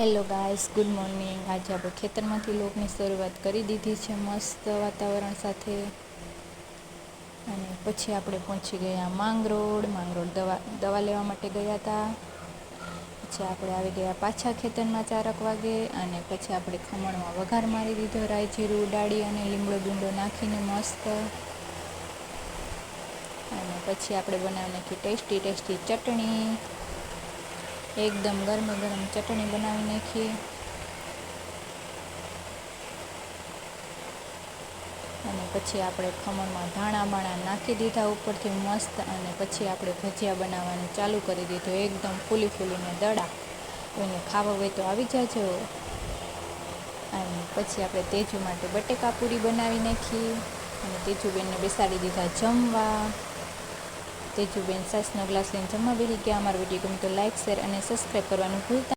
Hello guys good morning આજે આપણે ખેતરમાંથી લોકની શરૂઆત કરી દીધી છે, મસ્ત વાતાવરણ સાથે. અને પછી આપણે પહોંચી ગયા માંગરોળ. માંગરોળ દવા દવા લેવા માટે ગયા હતા. પછી આપણે આવી ગયા પાછા ખેતરમાં ચારક વાગે અને પછી આપણે ખમણમાં વઘાર મારી દીધો રાઈ જીરું ડાળી અને લીમડો બીમડો નાખીને મસ્ત. અને પછી આપણે બનાવી નાખી ટેસ્ટી ટેસ્ટી ચટણી. એકદમ ગરમ ગરમ ચટણી બનાવી નાખી અને પછી આપણે ખમણમાં ધાણા બાણા નાખી દીધા ઉપરથી મસ્ત, અને પછી આપણે ભજીયા બનાવવાનું ચાલુ કરી દીધું. એકદમ ફૂલી ફૂલીને દડા. કોઈને ખાવા હોય તો આવી જાજો. અને પછી આપણે તેજુ માટે બટેકા પૂરી બનાવી નાખી અને તેજુબેનને બેસાડી દીધા જમવા. તેજુબેન સાસનો ગ્લાસ લઈને જમવા બેસી ગયા અમારો વીડિયો ગમે તો લાઇક શેર અને સબસ્ક્રાઈબ કરવાનું ભૂલતા